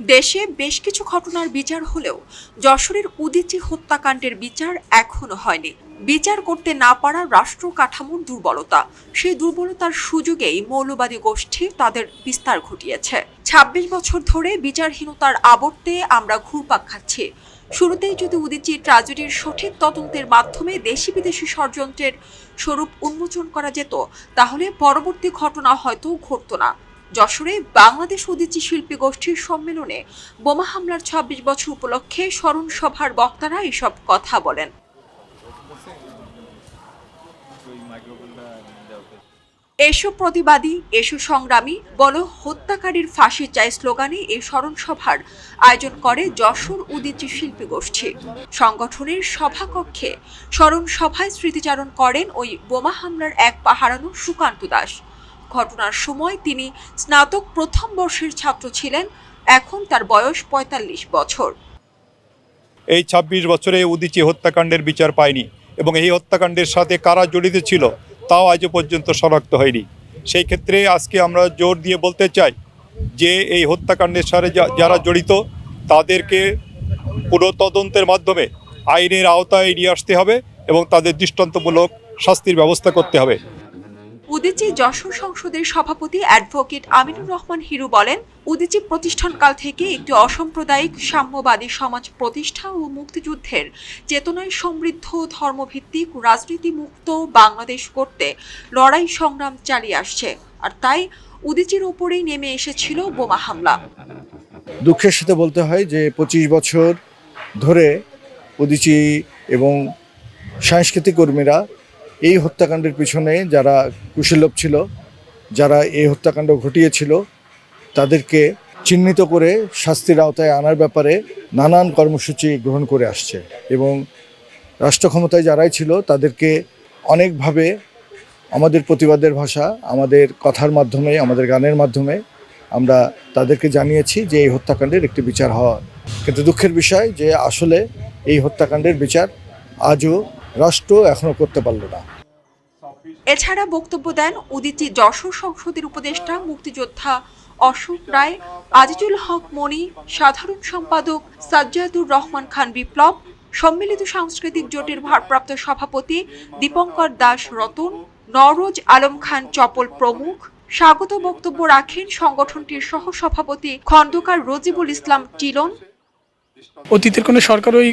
দেশে বেশ কিছু ঘটনার বিচার হলেও যশোরের উদিচি হত্যাকাণ্ডের বিচার এখনও হয়নি। বিচার করতে না পারা রাষ্ট্র কাঠামোর দুর্বলতা। সেই দুর্বলতার সুযোগেই মৌলবাদী গোষ্ঠী তাদের বিস্তার ঘটিয়েছে। ২৬ বছর ধরে বিচারহীনতার আবর্তে আমরা ঘুরপাক খাচ্ছি। শুরুতেই যদি উদিচি ট্র্যাজেডির সঠিক তদন্তের মাধ্যমে দেশি বিদেশি ষড়যন্ত্রের স্বরূপ উন্মোচন করা যেত, তাহলে পরবর্তী ঘটনা হয়তো ঘটতো না। যশোরে বাংলাদেশ উদিচি শিল্পী গোষ্ঠীর সম্মেলনে বোমা হামলার ২৬ বছর উপলক্ষে স্মরণ সভার বক্তারা এসব কথা বলেন। এসো প্রতিবাদী, এসো সংগ্রামী, বলো হত্যাকারীর ফাঁসি চাই স্লোগানে এই স্মরণ সভার আয়োজন করে যশোর উদিচি শিল্পী গোষ্ঠী। সংগঠনের সভাকক্ষে স্মরণ সভায় স্মৃতিচারণ করেন ওই বোমা হামলার এক পাহারানো সুকান্ত দাস। ঘটনার সময় তিনি স্নাতক প্রথম বর্ষের ছাত্র ছিলেন, এখন তার বয়স পঁয়তাল্লিশ বছর। এই ২৬ বছরে উদিচি হত্যাকাণ্ডের বিচার পায়নি এবং এই হত্যাকাণ্ডের সাথে কারা জড়িত ছিল তাও আজও পর্যন্ত শনাক্ত হয়নি। সেই ক্ষেত্রে আজকে আমরা জোর দিয়ে বলতে চাই যে এই হত্যাকাণ্ডের সাথে যারা জড়িত তাদেরকে পুরো তদন্তের মাধ্যমে আইনের আওতায় নিয়ে আসতে হবে এবং তাদের দৃষ্টান্তমূলক শাস্তির ব্যবস্থা করতে হবে। উদিচি যশোর সংসদের সভাপতি অ্যাডভোকেট আমিনুর রহমান হিরু বলেন, উদিচি প্রতিষ্ঠানকাল থেকে একটি অসাম্প্রদায়িক সাম্যবাদী সমাজ প্রতিষ্ঠা ও মুক্তিযুদ্ধের চেতনায় সমৃদ্ধ, ধর্মভিত্তিক রাজনীতি মুক্ত বাংলাদেশ করতে লড়াই সংগ্রাম চালিয়ে আসছে। আর তাই উদিচির ওপরেই নেমে এসেছিল বোমা হামলা। দুঃখের সাথে বলতে হয় যে পঁচিশ বছর ধরে উদিচি এবং সাংস্কৃতিক কর্মীরা এই হত্যাকাণ্ডের পিছনে যারা কুশীলভ ছিল, যারা এই হত্যাকাণ্ড ঘটিয়েছিল, তাদেরকে চিহ্নিত করে শাস্তির আওতায় আনার ব্যাপারে নানান কর্মসূচি গ্রহণ করে আসছে এবং রাষ্ট্র ক্ষমতায় যারাই ছিল, তাদেরকে অনেকভাবে আমাদের প্রতিবাদের ভাষা, আমাদের কথার মাধ্যমে, আমাদের গানের মাধ্যমে আমরা তাদেরকে জানিয়েছি যে এই হত্যাকাণ্ডের একটি বিচার হওয়া। কিন্তু দুঃখের বিষয় যে আসলে এই হত্যাকাণ্ডের বিচার আজও রাষ্ট্র এখনও করতে পারল না। এছাড়া বক্তব্য দেন উদিচি যশোর সংসদের উপদেষ্টা, মুক্তিযোদ্ধা অশোক রায়, আজিজুল হক মনি, সাধারণ সম্পাদক সাজ্জাদুর রহমান খান বিপ্লব, সম্মিলিত সাংস্কৃতিক জোটের ভারপ্রাপ্ত সভাপতি দীপঙ্কর দাস রতন নরোজ আলম খান চপল প্রমুখ। স্বাগত বক্তব্য রাখেন সংগঠনটির সহসভাপতি খন্দকার রজিবুল ইসলাম টিলন অতীতের কোনো সরকার ওই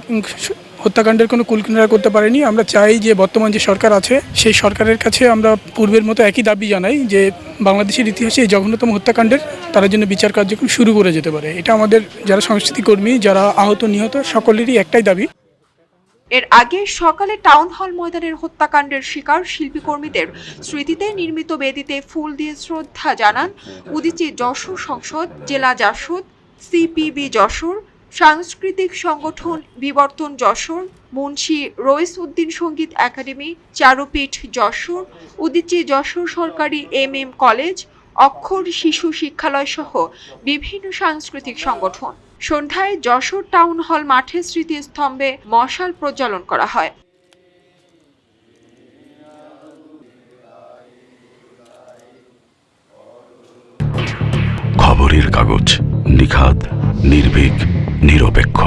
হত্যাকাণ্ডের কোনো কুলকিনারা করতে পারেনি। আমরা চাই যে বর্তমান যে সরকার আছে, সেই সরকারের কাছে আমরা পূর্বের মতো একই দাবি জানাই যে বাংলাদেশের ইতিহাসে এই জঘন্যতম হত্যাকাণ্ডের তারা জন্য বিচার কার্যক্রম শুরু করে যেতে পারে। এটা আমাদের যারা সংস্কৃতি কর্মী, যারা আহত, নিহত, সকলেরই একটাই দাবি। এর আগে সকালে টাউন হল ময়দানের হত্যাকাণ্ডের শিকার শিল্পী কর্মীদের স্মৃতিতে নির্মিত বেদিতে ফুল দিয়ে শ্রদ্ধা জানান উদিচি যশোর সংসদ জেলা জাসদ, সিপিবি যশোর সাংস্কৃতিক সংগঠন বিবর্তন যশোর, মুন্সী রইস উদ্দিন সংগীত একাডেমি, চারুপীঠ যশোর, উদিচি যশোর সরকারি এম এম কলেজ, অক্ষর শিশু শিক্ষালয় সহ বিভিন্ন সাংস্কৃতিক সংগঠন। সন্ধ্যায় যশোর টাউন হল মাঠে স্মৃতিস্তম্ভে মশাল প্রজ্বলন করা হয়। খবরের কাগজ, নিখাদ, নির্ভীক। নিরপেক্ষ।